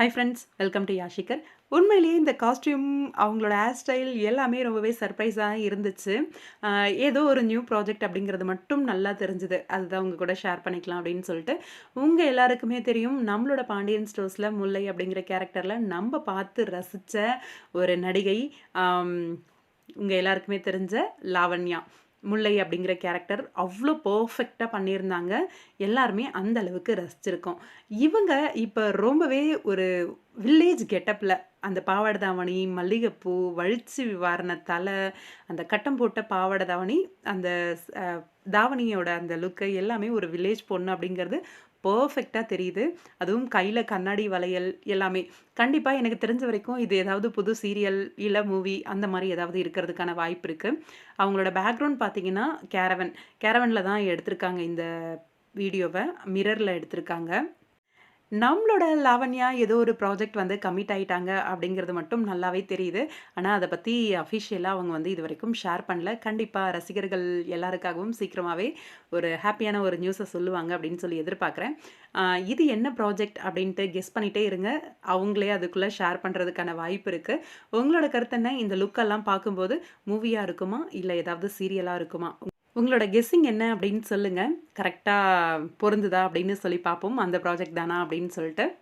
High friends welcome to யாஷிகர் உண்மையிலேயே இந்த காஸ்டியூம் அவங்களோட ஹேர் ஸ்டைல் எல்லாமே ரொம்பவே சர்ப்ரைஸாக இருந்துச்சு. ஏதோ ஒரு நியூ ப்ராஜெக்ட் அப்படிங்கிறது மட்டும் நல்லா தெரிஞ்சுது. அதுதான் உங்கள் கூட ஷேர் பண்ணிக்கலாம் அப்படின்னு சொல்லிட்டு. உங்கள் எல்லாருக்குமே தெரியும் நம்மளோட பாண்டியன் ஸ்டோர்ஸில் முல்லை அப்படிங்கிற கேரக்டரில் நம்ம பார்த்து ரசித்த ஒரு நடிகை உங்கள் எல்லாருக்குமே தெரிஞ்ச லாவண்யா. முல்லை அப்படிங்கிற கேரக்டர் அவ்வளோ பர்ஃபெக்டாக பண்ணியிருந்தாங்க. எல்லாருமே அந்த அளவுக்கு ரசிச்சிருக்கோம். இவங்க இப்போ ரொம்பவே ஒரு வில்லேஜ் கெட்டப்பில் அந்த பாவாடை தாவணி மல்லிகைப்பூ வழிச்சு வாரின தலை அந்த கட்டம் போட்ட பாவாடை தாவணி அந்த தாவணியோட அந்த லுக்கு எல்லாமே ஒரு வில்லேஜ் பொண்ணு அப்படிங்கிறது பர்ஃபெக்டாக தெரியுது. அதுவும் கையில் கண்ணாடி வளையல் எல்லாமே. கண்டிப்பாக எனக்கு தெரிஞ்ச வரைக்கும் இது ஏதாவது புது சீரியல் இல்லை மூவி அந்த மாதிரி ஏதாவது இருக்கிறதுக்கான வாய்ப்பு இருக்குது அவங்களோட பேக்ரவுண்ட் பார்த்தீங்கன்னா கேரவன் கேரவனில் தான் எடுத்திருக்காங்க இந்த வீடியோவை மிரரில் எடுத்திருக்காங்க. நம்மளோட லாவண்யா ஏதோ ஒரு ப்ராஜெக்ட் வந்து கமிட் ஆகிட்டாங்க அப்படிங்கிறது மட்டும் நல்லாவே தெரியுது. ஆனால் அதை பற்றி அஃபிஷியலாக அவங்க வந்து இது வரைக்கும் ஷேர் பண்ணல. கண்டிப்பாக ரசிகர்கள் எல்லாருக்காகவும் சீக்கிரமாகவே ஒரு ஹாப்பியான ஒரு நியூஸை சொல்லுவாங்க அப்படின்னு சொல்லி எதிர்பார்க்குறேன். இது என்ன ப்ராஜெக்ட் அப்படின்ட்டு கெஸ் பண்ணிகிட்டே இருங்க. அவங்களே அதுக்குள்ளே ஷேர் பண்ணுறதுக்கான வாய்ப்பு இருக்குது உங்களோட கருத்து என்ன? இந்த லுக்கெல்லாம் பார்க்கும்போது மூவியாக இருக்குமா? இல்லை ஏதாவது சீரியலாக இருக்குமா? உங்களோட கெஸ்ஸிங் என்ன அப்படின்னு சொல்லுங்கள் கரெக்டாக பொருந்துதா அப்படின்னு சொல்லி பார்ப்போம். அந்த ப்ராஜெக்ட் தானா அப்படின்னு சொல்லிட்டு.